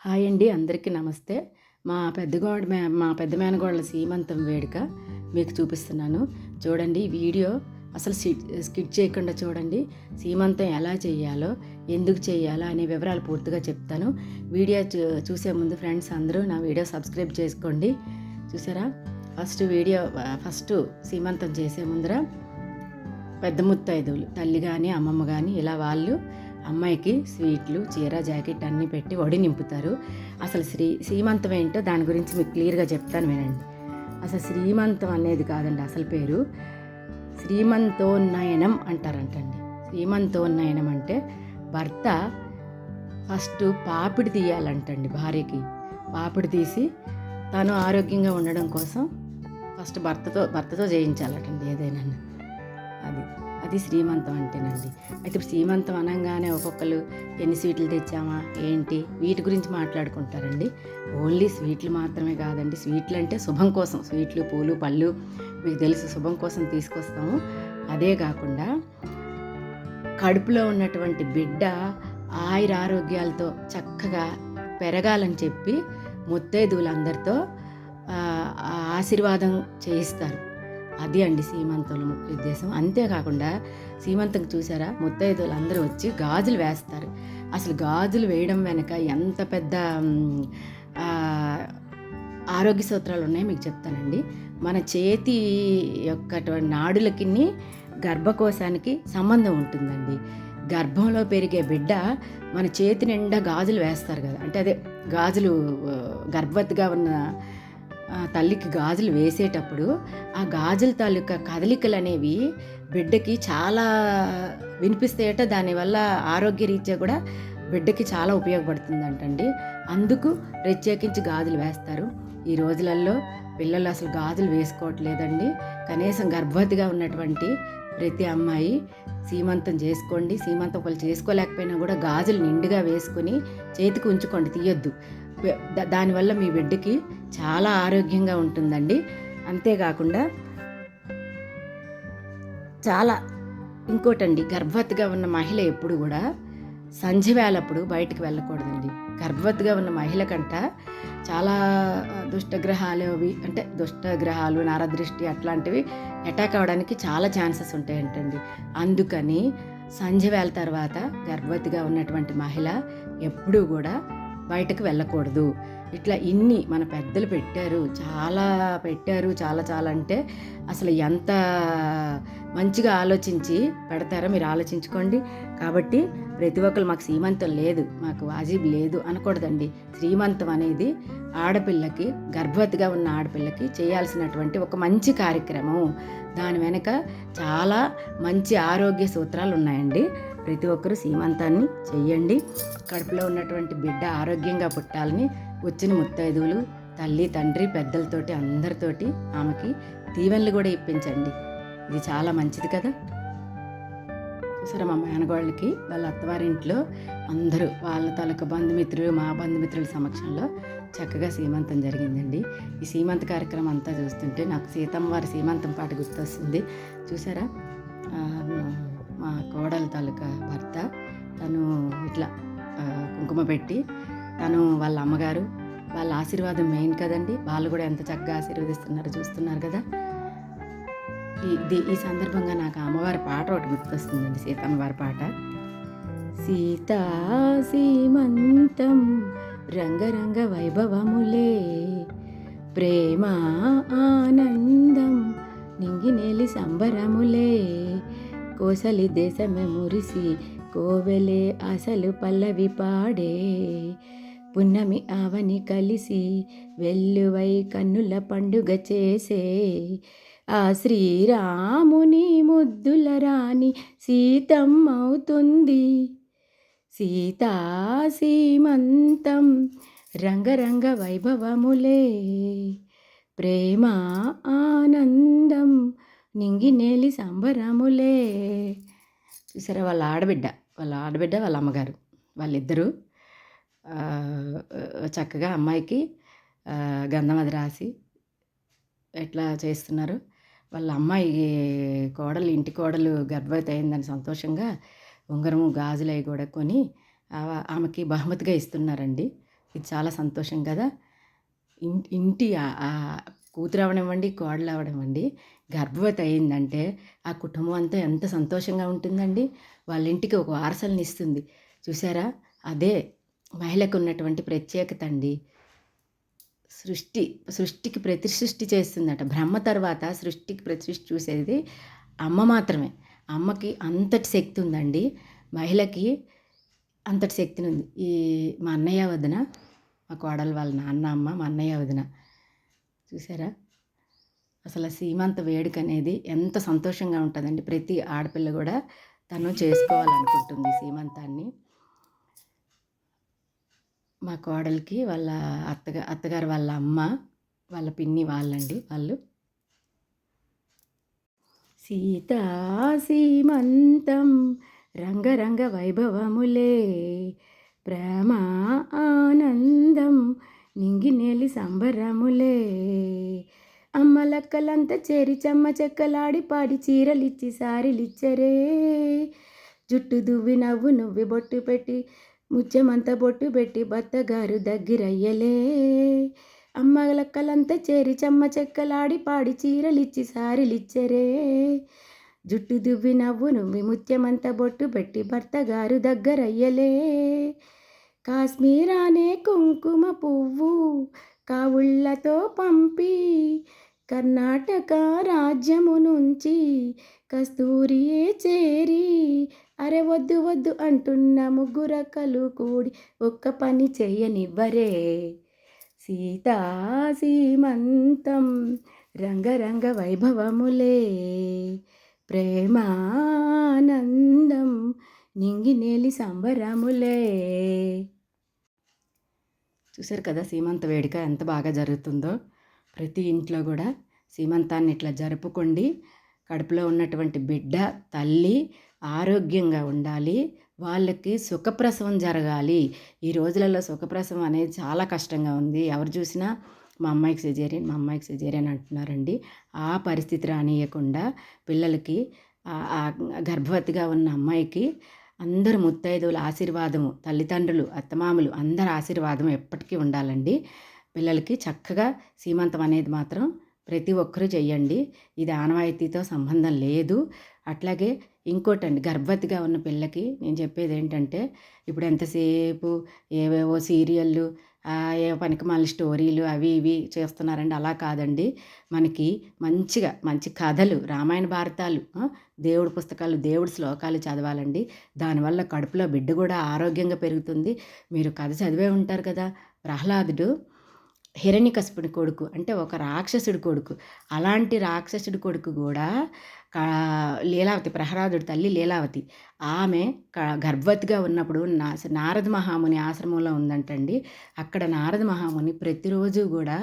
Hi అండి అందరికీ నమస్తే. మా పెద్దగోడ మే మా పెద్ద మేనగోడల సీమంతం వేడుక మీకు చూపిస్తున్నాను. చూడండి వీడియో అసలు స్కిట్ స్కిట్ చేయకుండా చూడండి. సీమంతం ఎలా చేయాలో ఎందుకు చేయాలో అనే వివరాలు పూర్తిగా చెప్తాను. వీడియో చూ- చూసే ముందు ఫ్రెండ్స్ అందరూ నా వీడియో సబ్స్క్రైబ్ చేసుకోండి. చూసారా? ఫస్ట్ వీడియో ఫస్ట్ సీమంతం చేసే ముందర పెద్ద ముత్తైదువులు తల్లి కానీ అమ్మమ్మ కానీ ఇలా వాళ్ళు అమ్మాయికి స్వీట్లు చీర జాకెట్ అన్నీ పెట్టి వడి నింపుతారు. అసలు శ్రీ శ్రీమంతం ఏంటో దాని గురించి మీకు క్లియర్గా చెప్తాను వినండి. అసలు శ్రీమంతం అనేది కాదండి అసలు పేరు. శ్రీమంతోన్నయనం అంటారంటండి. శ్రీమంతోన్నయనం అంటే భర్త ఫస్ట్ పాపిడి తీయాలంటండి భార్యకి. పాపిడి తీసి తను ఆరోగ్యంగా ఉండడం కోసం ఫస్ట్ భర్తతో భర్తతో చేయించాలటండి ఏదైనా అది అది శ్రీమంతం అంటేనండి. అయితే ఇప్పుడు శ్రీమంతం అనగానే ఒక్కొక్కరు ఎన్ని స్వీట్లు తెచ్చామా ఏంటి వీటి గురించి మాట్లాడుకుంటారండి. ఓన్లీ స్వీట్లు మాత్రమే కాదండి స్వీట్లు అంటే శుభం కోసం స్వీట్లు పూలు పళ్ళు మీకు తెలుసు శుభం కోసం తీసుకొస్తాము. అదే కాకుండా కడుపులో ఉన్నటువంటి బిడ్డ ఆయుర ఆరోగ్యాలతో చక్కగా పెరగాలని చెప్పి ముత్తైదువులందరితో ఆశీర్వాదం చేయిస్తారు. అది అండి సీమంతుల ముఖ్య ఉద్దేశం. అంతేకాకుండా సీమంతం చూసారా? ముత్తైదులు అందరూ వచ్చి గాజులు వేస్తారు. అసలు గాజులు వేయడం వెనక ఎంత పెద్ద ఆరోగ్య సూత్రాలు ఉన్నాయో మీకు చెప్తానండి. మన చేతి యొక్క నాడులకి గర్భకోశానికి సంబంధం ఉంటుందండి. గర్భంలో పెరిగే బిడ్డ మన చేతి నిండా గాజులు వేస్తారు కదా. అంటే అదే గాజులు గర్భవతిగా ఉన్న తల్లికి గాజులు వేసేటప్పుడు ఆ గాజుల తాలూకా కదలికలు అనేవి బిడ్డకి చాలా వినిపిస్తాయట. దానివల్ల ఆరోగ్య రీత్యా కూడా బిడ్డకి చాలా ఉపయోగపడుతుందంటండి. అందుకు ప్రత్యేకించి గాజులు వేస్తారు. ఈ రోజులలో పిల్లలు అసలు గాజులు వేసుకోవట్లేదండి. కనీసం గర్భవతిగా ఉన్నటువంటి ప్రతి అమ్మాయి సీమంతం చేసుకోండి. సీమంతం ఒకళ్ళు చేసుకోలేకపోయినా కూడా గాజులు నిండుగా వేసుకొని చేతికి ఉంచుకోండి తీయొద్దు. దానివల్ల మీ బిడ్డకి చాలా ఆరోగ్యంగా ఉంటుందండి. అంతేకాకుండా చాలా ఇంకోటండి గర్భవతిగా ఉన్న మహిళ ఎప్పుడు కూడా సంధ్య వేళప్పుడు బయటికి వెళ్ళకూడదండి. గర్భవతిగా ఉన్న మహిళ కంట చాలా దుష్టగ్రహాలు అవి అంటే దుష్టగ్రహాలు నరదృష్టి అట్లాంటివి అటాక్ అవ్వడానికి చాలా ఛాన్సెస్ ఉంటాయంటండి. అందుకని సంధ్య తర్వాత గర్భవతిగా ఉన్నటువంటి మహిళ ఎప్పుడూ కూడా బయటకు వెళ్ళకూడదు. ఇట్లా ఇన్ని మన పెద్దలు పెట్టారు చాలా పెట్టారు చాలా చాలా అంటే అసలు ఎంత మంచిగా ఆలోచించి పెడతారో మీరు ఆలోచించుకోండి. కాబట్టి ప్రతి ఒక్కరు మాకు శ్రీమంతం లేదు మాకు వాజీబ్ లేదు అనకూడదండి. శ్రీమంతం అనేది ఆడపిల్లకి గర్భవతిగా ఉన్న ఆడపిల్లకి చేయాల్సినటువంటి ఒక మంచి కార్యక్రమం. దాని వెనక చాలా మంచి ఆరోగ్య సూత్రాలు ఉన్నాయండి. ప్రతి ఒక్కరూ సీమంతాన్ని చెయ్యండి. కడుపులో ఉన్నటువంటి బిడ్డ ఆరోగ్యంగా పుట్టాలని వచ్చిన ముత్తైదువులు తల్లి తండ్రి పెద్దలతోటి అందరితోటి ఆమెకి దీవెనలు కూడా ఇప్పించండి. ఇది చాలా మంచిది కదా. చూసారా మా మేనగోళ్ళకి వాళ్ళ అత్తవారింట్లో అందరూ వాళ్ళ తాలూకా బంధుమిత్రులు మా బంధుమిత్రుల సమక్షంలో చక్కగా సీమంతం జరిగిందండి. ఈ సీమంత కార్యక్రమం అంతా చూస్తుంటే నాకు సీతమ్మ వారి సీమంతం పాట గుర్తొస్తుంది. చూసారా? మా కోడల తాలూకా భర్త తను ఇట్లా కుంకుమ పెట్టి తను వాళ్ళ అమ్మగారు వాళ్ళ ఆశీర్వాదం మెయిన్ కదండి. వాళ్ళు కూడా ఎంత చక్కగా ఆశీర్వదిస్తున్నారో చూస్తున్నారు కదా. ఈ ఈ సందర్భంగా నాకు అమ్మవారి పాట ఒకటి గుర్తొస్తుందండి సీతమ్మ వారి పాట. సీతా సీమంతం రంగరంగ వైభవములే. ప్రేమ ఆనందం నింగినేలి సంబరములే. కోసలి దేశమే మురిసి కోవెలే అసలు పల్లవి పాడే. పున్నమి ఆవని కలిసి వెల్లువై కన్నుల పండుగ చేసే. ఆ శ్రీరాముని ముద్దుల రాణి సీతమ్మవుతుంది. సీతా సీమంతం రంగరంగ వైభవములే. ప్రేమ ఆనందం నింగినేలి సంబరములే. చూసారా వాళ్ళ ఆడబిడ్డ వాళ్ళ ఆడబిడ్డ వాళ్ళ అమ్మగారు వాళ్ళిద్దరూ చక్కగా అమ్మాయికి గంధం అది రాసి ఎట్లా చేస్తున్నారు? వాళ్ళ అమ్మాయి కోడలు ఇంటి కోడలు గర్భవతి అయిందని సంతోషంగా ఉంగరము గాజులు అవి కూడా కొని ఆమెకి బహుమతిగా ఇస్తున్నారండి. ఇది చాలా సంతోషం కదా. ఇంటి ఆ- కూతురు అవనివ్వండి కోడలు అవనివ్వండి గర్భవతి అయిందంటే ఆ కుటుంబం అంతా ఎంత సంతోషంగా ఉంటుందండి. వాళ్ళ ఇంటికి ఒక వారసల్ని ఇస్తుంది. చూసారా? అదే మహిళకు ఉన్నటువంటి ప్రత్యేకత అండి. సృష్టి సృష్టికి ప్రతి సృష్టి చేస్తుందట. బ్రహ్మ తర్వాత సృష్టికి ప్రతి సృష్టి చూసేది అమ్మ మాత్రమే. అమ్మకి అంతటి శక్తి ఉందండి. మహిళకి అంతటి శక్తిని ఉంది. ఈ మా అన్నయ్య వదిన మా కోడలు వాళ్ళ నాన్న అమ్మ మా అన్నయ్య వదిన. చూసారా? అసలు సీమంత వేడుక అనేది ఎంత సంతోషంగా ఉంటుందండి. ప్రతి ఆడపిల్ల కూడా తను చేసుకోవాలనుకుంటుంది సీమంతాన్ని. మా కోడలికి వాళ్ళ అత్తగా అత్తగారు వాళ్ళ అమ్మ వాళ్ళ పిన్ని వాళ్ళండి వాళ్ళు. సీతా సీమంతం రంగరంగ వైభవములే. ప్రేమ ఆనందం నింగినేలి సంబరములే. అమ్మలక్కలంతా చేరి చెమ్మ చెక్కలాడి పాడి చీరలిచ్చి సారిలిచ్చరే. జుట్టు దువ్వి నవ్వు నువ్వి బొట్టు పెట్టి ముత్యమంత బొట్టు పెట్టి భర్తగారు దగ్గరయ్యలే. అమ్మలక్కలంతా చేరి చెమ్మ చెక్కలాడి పాడి చీరలిచ్చి సారిలిచ్చరే. జుట్టు దువ్వి నవ్వు నువ్వి ముత్యమంతా బొట్టు పెట్టి భర్తగారు దగ్గరయ్యలే. కాశ్మీరానే కుంకుమ పువ్వు కావుళ్ళతో పంపి కర్ణాటక రాజ్యము నుంచి కస్తూరియే చేరి అరే వద్దు వద్దు అంటున్న ముగ్గురకలు కూడి ఒక్క పని చేయనివ్వరే. సీతా సీమంతం రంగరంగ వైభవములే. ప్రేమానందం నింగినేలి సంబరములే. చూసారు కదా సీమంత వేడుక ఎంత బాగా జరుగుతుందో. ప్రతి ఇంట్లో కూడా సీమంతాన్ని ఇట్లా జరుపుకోండి. కడుపులో ఉన్నటువంటి బిడ్డ తల్లి ఆరోగ్యంగా ఉండాలి. వాళ్ళకి సుఖప్రసవం జరగాలి. ఈ రోజులలో సుఖప్రసవం అనేది చాలా కష్టంగా ఉంది. ఎవరు చూసినా మా అమ్మాయికి సిజేరియన్ మా అమ్మాయికి సిజేరియన్ అంటున్నారండి. ఆ పరిస్థితి రానియకుండా పిల్లలకి గర్భవతిగా ఉన్న అమ్మాయికి అందరు ముత్తైదువుల ఆశీర్వాదము తల్లిదండ్రులు అత్తమామలు అందరి ఆశీర్వాదం ఎప్పటికీ ఉండాలండి. పిల్లలకి చక్కగా సీమంతం అనేది మాత్రం ప్రతి ఒక్కరూ చెయ్యండి. ఇది ఆనవాయితీతో సంబంధం లేదు. అట్లాగే ఇంకోటండి గర్భవతిగా ఉన్న పిల్లకి నేను చెప్పేది ఏంటంటే ఇప్పుడు ఎంతసేపు ఏవేవో సీరియళ్ళు ఏ పనికి మళ్ళీ స్టోరీలు అవి ఇవి చేస్తున్నారండి. అలా కాదండి. మనకి మంచిగా మంచి కథలు రామాయణ భారతాలు దేవుడి పుస్తకాలు దేవుడి శ్లోకాలు చదవాలండి. దానివల్ల కడుపులో బిడ్డ కూడా ఆరోగ్యంగా పెరుగుతుంది. మీరు కథ చదివే ఉంటారు కదా ప్రహ్లాదుడు హిరణ్యకశిపుడి కొడుకు అంటే ఒక రాక్షసుడి కొడుకు. అలాంటి రాక్షసుడి కొడుకు కూడా లీలావతి ప్రహ్లాదుడి తల్లి లీలావతి. ఆమె గర్భవతిగా ఉన్నప్పుడు నా నారద మహాముని ఆశ్రమంలో ఉందంటండి. అక్కడ నారద మహాముని ప్రతిరోజు కూడా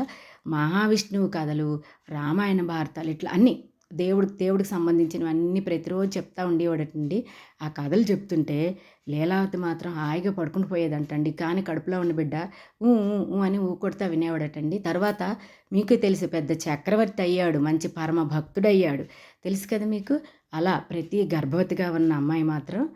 మహావిష్ణువు కథలు రామాయణ భారతాలు ఇట్లా అన్నీ దేవుడికి దేవుడికి సంబంధించినవన్నీ ప్రతిరోజు చెప్తా ఉండేవాడటండి. ఆ కథలు చెప్తుంటే లీలావతి మాత్రం హాయిగా పడుకుని పోయేదంటండి. కానీ కడుపులో ఉన్న బిడ్డ ఊ అని ఊ వినేవాడటండి. తర్వాత మీకు తెలుసు పెద్ద చక్రవర్తి అయ్యాడు మంచి పరమ భక్తుడయ్యాడు. తెలుసు కదా మీకు? అలా ప్రతి గర్భవతిగా ఉన్న అమ్మాయి మాత్రం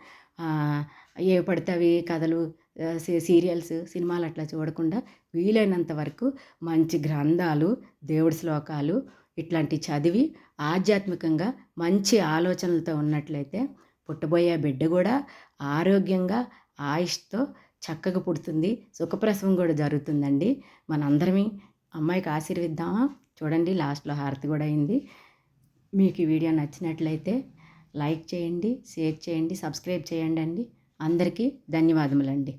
ఏవి ఏ పడితే అవి కథలు సీరియల్స్ సినిమాలు అట్లా చూడకుండా వీలైనంత వరకు మంచి గ్రంథాలు దేవుడి శ్లోకాలు ఇట్లాంటి చదివి ఆధ్యాత్మికంగా మంచి ఆలోచనలతో ఉన్నట్లయితే పుట్టబోయే బిడ్డ కూడా ఆరోగ్యంగా ఆయుష్తో చక్కగా పుడుతుంది. సుఖప్రసవం కూడా జరుగుతుందండి. మనందరమీ అమ్మాయికి ఆశీర్విద్దామా? చూడండి లాస్ట్లో హారతి కూడా అయింది. మీకు ఈ వీడియో నచ్చినట్లయితే లైక్ చేయండి షేర్ చేయండి సబ్స్క్రైబ్ చేయండి అండి. అందరికీ ధన్యవాదములండి.